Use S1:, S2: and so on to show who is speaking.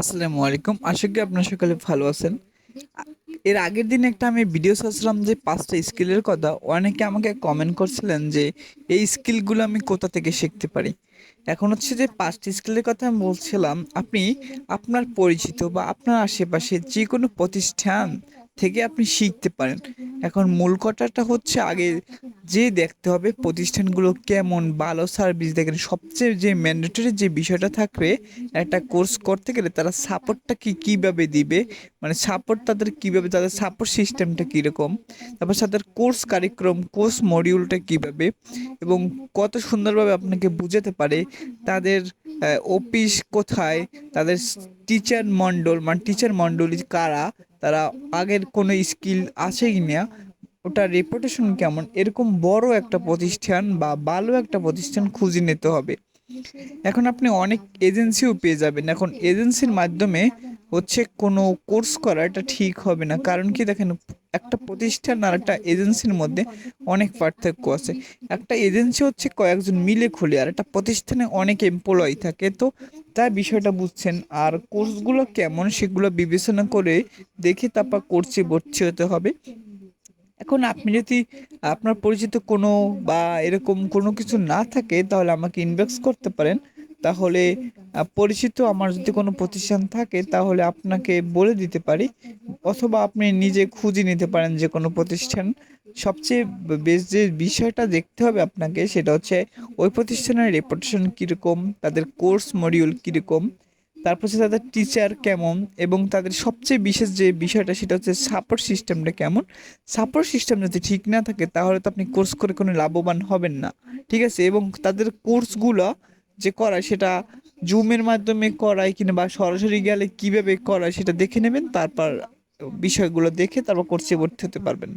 S1: আসসালামু আলাইকুম। আশা করি আপনার সকালে ভালো আছেন। এর আগের দিন একটা আমি ভিডিও ছাড়ছিলাম যে পাঁচটা স্কিলের কথা। অনেকে আমাকে কমেন্ট করছিলেন যে এই স্কিলগুলো আমি কোথা থেকে শিখতে পারি? এখন হচ্ছে যে পাঁচটি স্কিলের কথা আমি বলছিলাম, আপনি আপনার পরিচিত বা আপনার আশেপাশে যে কোনো প্রতিষ্ঠান থেকে আপনি শিখতে পারেন। এখন মূল কথাটা হচ্ছে আগে যে দেখতে হবে প্রতিষ্ঠানগুলো কেমন, ভালো সার্ভিস দেখেন। সবচেয়ে যে ম্যান্ডেটরি যে বিষয়টা থাকবে, একটা কোর্স করতে গেলে তারা সাপোর্টটা কি কীভাবে দিবে? মানে সাপোর্ট তাদের কীভাবে, তাদের সাপোর্ট সিস্টেমটা কীরকম? তারপর তাদের কোর্স কারিক্রম কোর্স মডিউলটা কীভাবে? এবং কত সুন্দরভাবে আপনাকে বুঝাতে পারে তাদের অফিস কোথায়, তাদের টিচার মণ্ডল মানে টিচার মণ্ডলী কারা, তারা আগের কোনো স্কিল আছে কি না ওটার রেপুটেশন কেমন? এরকম বড় একটা প্রতিষ্ঠান বা ভালো একটা প্রতিষ্ঠান খুঁজে নিতে হবে। এখন আপনি অনেক এজেন্সিও পেয়ে যাবেন। এখন এজেন্সির মাধ্যমে হচ্ছে কোনো কোর্স করা এটা ঠিক হবে না। কারণ কি দেখেন, একটা প্রতিষ্ঠান আর একটা এজেন্সির মধ্যে অনেক পার্থক্য আছে। একটা এজেন্সি হচ্ছে কয়েকজন মিলে খুলে, আর একটা প্রতিষ্ঠানে অনেক এমপ্লয়ি থাকে। তো তার বিষয়টা বুঝছেন, আর কোর্সগুলো কেমন সেগুলো বিবেচনা করে দেখে তারপর কোর্সে ভর্তি হতে হবে। এখন আপনি যদি আপনার পরিচিত কোনো বা এরকম কোনো কিছু না থাকে, তাহলে আমাকে ইনবক্স করতে পারেন। তাহলে পরিচিত আমার যদি কোনো প্রতিষ্ঠান থাকে, তাহলে আপনাকে বলে দিতে পারি। অথবা আপনি নিজে খুঁজে নিতে পারেন যে কোনো প্রতিষ্ঠান। সবচেয়ে বেশ যে বিষয়টা দেখতে হবে আপনাকে, সেটা হচ্ছে ওই প্রতিষ্ঠানের রেপুটেশন কীরকম, তাদের কোর্স মডিউল কীরকম তারপর হচ্ছে তাদের টিচার কেমন এবং তাদের সবচেয়ে বিশেষ যে বিষয়টা সেটা হচ্ছে সাপোর্ট সিস্টেমটা কেমন। সাপোর্ট সিস্টেম যদি ঠিক না থাকে তাহলে তো আপনি কোর্স করে কোনো লাভবান হবেন না, ঠিক আছে? এবং তাদের কোর্সগুলো যে করায় সেটা জুমের মাধ্যমে করায় কিংবা সরাসরি গেলে কীভাবে করায় সেটা দেখে নেবেন, তারপর বিষয়গুলো দেখে তারপর কোর্সে ভর্তি হতে পারবেন।